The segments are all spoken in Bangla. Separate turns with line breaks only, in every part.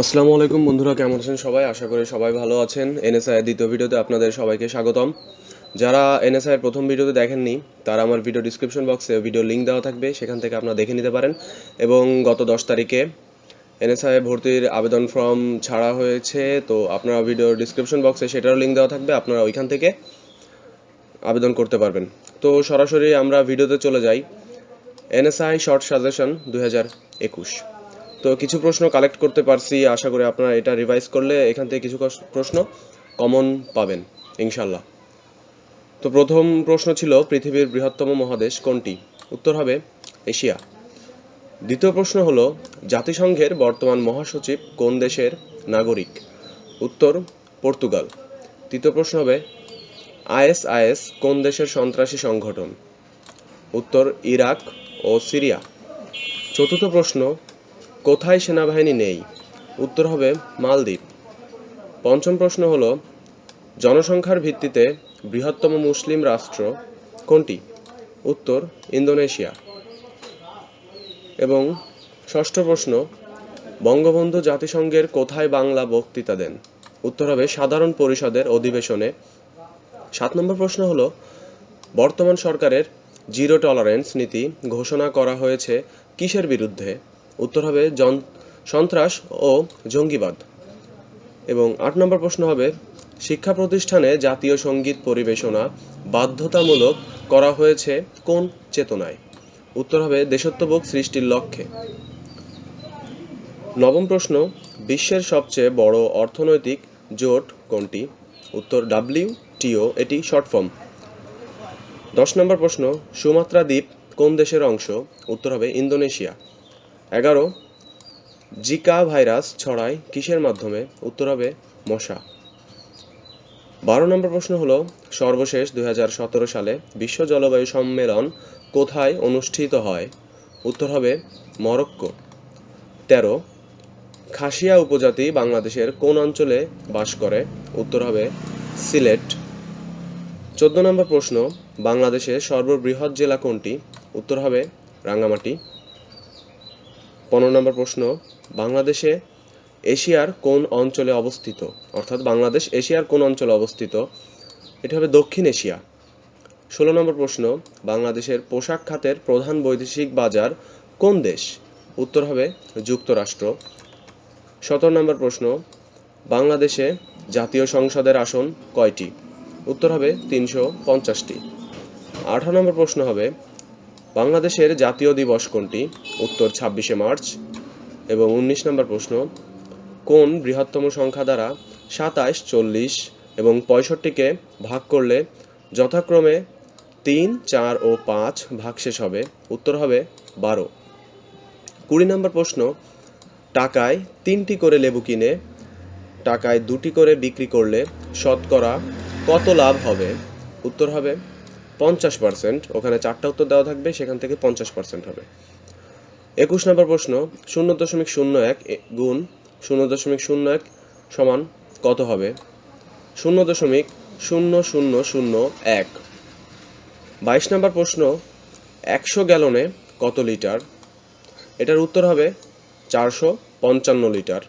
আসসালামু আলাইকুম বন্ধুরা, কেমন আছেন সবাই? আশা করি সবাই ভালো আছেন। এনএসআই এর দ্বিতীয় ভিডিওতে আপনাদের সবাইকে স্বাগতম। যারা এনএসআই এর প্রথম ভিডিওতে দেখেননি, তারা আমার ভিডিও ডিসক্রিপশন বক্সে ভিডিও লিংক দেওয়া থাকবে, সেখান থেকে আপনারা দেখে নিতে পারেন। এবং গত দশ তারিখে এনএসআই ভর্তির আবেদন ফর্ম ছাড়া হয়েছে, তো আপনারা ভিডিও ডিসক্রিপশন বক্সে সেটারও লিংক দেওয়া থাকবে, আপনারা ওইখান থেকে আবেদন করতে পারবেন। তো সরাসরি আমরা ভিডিওতে চলে যাই। এনএসআই শর্ট সাজেশন দুই হাজার একুশ। তো কিছু প্রশ্ন কালেক্ট করতে পারছি। আশা করি আপনারা এটা রিভাইজ করলে এখান থেকে কিছু প্রশ্ন কমন পাবেন ইনশাল্লাহ তো প্রথম প্রশ্ন ছিল, পৃথিবীর বৃহত্তম মহাদেশ কোনটি? উত্তর হবে এশিয়া। দ্বিতীয় প্রশ্ন হল, জাতিসংঘের বর্তমান মহাসচিব কোন দেশের নাগরিক? উত্তর, পর্তুগাল। তৃতীয় প্রশ্ন হবে, আইএসআইএস কোন দেশের সন্ত্রাসী সংগঠন? উত্তর, ইরাক ও সিরিয়া। চতুর্থ প্রশ্ন কোথায় সেনাবাহিনী নেই? উত্তর হবে মালদ্বীপ। পঞ্চম প্রশ্ন হলো, জনসংখ্যার ভিত্তিতে বৃহত্তম মুসলিম রাষ্ট্র কোনটি? উত্তর, ইন্দোনেশিয়া। এবং ষষ্ঠ প্রশ্ন, বঙ্গবন্ধু জাতিসংঘের কোথায় বাংলা বক্তৃতা দেন? উত্তর হবে সাধারণ পরিষদের অধিবেশনে। সাত নম্বর প্রশ্ন হলো, বর্তমান সরকারের জিরো টলারেন্স নীতি ঘোষণা করা হয়েছে কিসের বিরুদ্ধে? উত্তর হবে সন্ত্রাস ও জঙ্গিবাদ। এবং আট নম্বর প্রশ্ন হবে শিক্ষা প্রতিষ্ঠানে জাতীয় সংগীত পরিবেশনা বাধ্যতামূলক করা হয়েছে কোন চেতনায়? উত্তর হবে দেশত্ববোধ সৃষ্টির লক্ষ্যে। নবম প্রশ্ন, বিশ্বের সবচেয়ে বড় অর্থনৈতিক জোট কোনটি? উত্তর ডাব্লিউ টিও এটি শর্ট ফর্ম। দশ নম্বর প্রশ্ন, সুমাত্রা দ্বীপ কোন দেশের অংশ? উত্তর হবে ইন্দোনেশিয়া। এগারো, জিকা ভাইরাস ছড়ায় কিসের মাধ্যমে? উত্তর হবে মশা। বারো নম্বর প্রশ্ন হলো, সর্বশেষ দু হাজার সতেরো সালে বিশ্ব জলবায়ু সম্মেলন কোথায় অনুষ্ঠিত হয়? উত্তর হবে মরক্কো। তেরো, খাসিয়া উপজাতি বাংলাদেশের কোন অঞ্চলে বাস করে? উত্তর হবে সিলেট। চোদ্দ নম্বর প্রশ্ন, বাংলাদেশের সর্ববৃহৎ জেলা কোনটি? উত্তর হবে রাঙ্গামাটি। পনেরো নম্বর প্রশ্ন, বাংলাদেশে এশিয়ার কোন অঞ্চলে অবস্থিত? অর্থাৎ বাংলাদেশ এশিয়ার কোন অঞ্চলে অবস্থিত? এটা হবে দক্ষিণ এশিয়া। ষোলো নম্বর প্রশ্ন, বাংলাদেশের পোশাক খাতের প্রধান বৈদেশিক বাজার কোন দেশ? উত্তর হবে যুক্তরাষ্ট্র। সতেরো নম্বর প্রশ্ন, বাংলাদেশে জাতীয় সংসদের আসন কয়টি? উত্তর হবে তিনশো পঞ্চাশটি। আঠারো নম্বর প্রশ্ন হবে বাংলাদেশের জাতীয় দিবস কোনটি? উত্তর ছাব্বিশে মার্চ। এবং উনিশ নম্বর প্রশ্ন, কোন বৃহত্তম সংখ্যা দ্বারা সাতাশ চল্লিশ এবং পঁয়ষট্টিকে ভাগ করলে যথাক্রমে তিন, চার ও পাঁচ ভাগশেষ হবে? উত্তর হবে বারো। কুড়ি নম্বর প্রশ্ন, টাকায় তিনটি করে লেবু কিনে, টাকায় দুটি করে বিক্রি করলে শতকরা কত লাভ হবে? উত্তর হবে পঞ্চাশ পার্সেন্ট ওখানে চারটা উত্তর দেওয়া থাকবে, সেখান থেকে পঞ্চাশ পার্সেন্ট হবে। একুশ নম্বর প্রশ্ন, শূন্য দশমিক শূন্য এক গুণ শূন্য দশমিক শূন্য এক সমান কত হবে? শূন্য দশমিক শূন্য শূন্য শূন্য এক। বাইশ নম্বর প্রশ্ন, একশো গ্যালনে কত লিটার? এটার উত্তর হবে চারশো পঞ্চান্ন লিটার।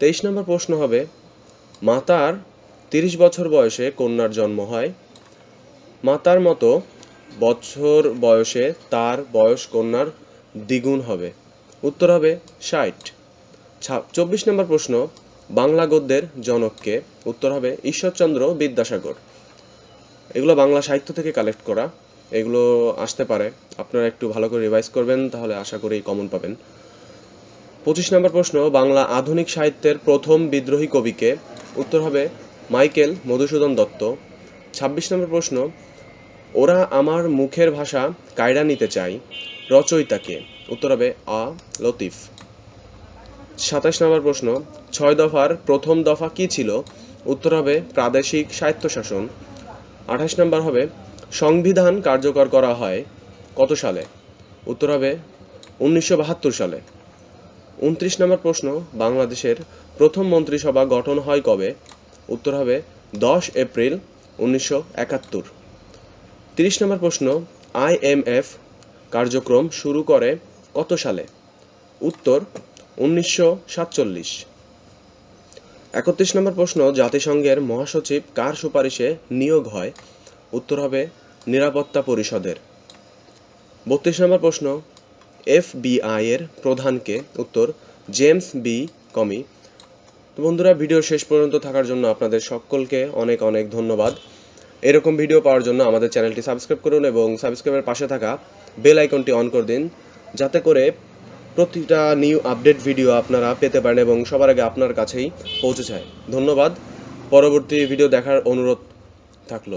তেইশ নম্বর প্রশ্ন হবে, মাতার তিরিশ বছর বয়সে কন্যার জন্ম হয়? মাতার মতো বছর বয়সে তার বয়স কন্যার দ্বিগুণ হবে। উত্তর হবে ষাট। চব্বিশ নম্বর প্রশ্ন, বাংলা গদ্যের জনককে উত্তর হবে ঈশ্বরচন্দ্র বিদ্যাসাগর। এগুলো বাংলা সাহিত্য থেকে কালেক্ট করা। এগুলো আসতে পারে। আপনারা একটু ভালো করে রিভাইজ করবেন, তাহলে আশা করি কমন পাবেন। পঁচিশ নম্বর প্রশ্ন, বাংলা আধুনিক সাহিত্যের প্রথম বিদ্রোহী কবিকে উত্তর হবে মাইকেল মধুসূদন দত্ত। ছাব্বিশ নম্বর প্রশ্ন ওরা আমার মুখের ভাষা কায়রা নিতে চাই, রচয়িতাকে। উত্তর হবে আ, লতিফ। সাতাশ নম্বর প্রশ্ন, ছয় দফার প্রথম দফা কি ছিল? উত্তর হবে প্রাদেশিক স্বায়ত্তশাসন। আঠাশ নম্বর হবে, সংবিধান কার্যকর করা হয় কত সালে? উত্তর হবে উনিশশো বাহাত্তর সালে। উনত্রিশ নম্বর প্রশ্ন, বাংলাদেশের প্রথম মন্ত্রিসভা গঠন হয় কবে? উত্তর হবে দশ এপ্রিল উনিশশো একাত্তর। তিরিশ নম্বর প্রশ্ন আইএমএফ কার্যক্রম শুরু করে কত সালে? উত্তর, উনিশশো সাতচল্লিশ। একত্রিশ নম্বর প্রশ্ন, জাতিসংঘের মহাসচিব কার সুপারিশে নিয়োগ হয়? উত্তর হবে, নিরাপত্তা পরিষদের। বত্রিশ নম্বর প্রশ্ন, এফবিআই এর প্রধানকে উত্তর, জেমস বি কমি। বন্ধুরা, ভিডিও শেষ পর্যন্ত থাকার জন্য আপনাদের সকলকে অনেক অনেক ধন্যবাদ। এরকম ভিডিও পাওয়ার জন্য আমাদের চ্যানেলটি সাবস্ক্রাইব করুন এবং সাবস্ক্রাইবের পাশে থাকা বেল আইকনটি অন করে দিন, যাতে করে প্রতিটা নিউ আপডেট ভিডিও আপনারা পেতে পারেন এবং সবার আগে আপনার কাছেই পৌঁছে যায়। ধন্যবাদ। পরবর্তী ভিডিও দেখার অনুরোধ থাকল।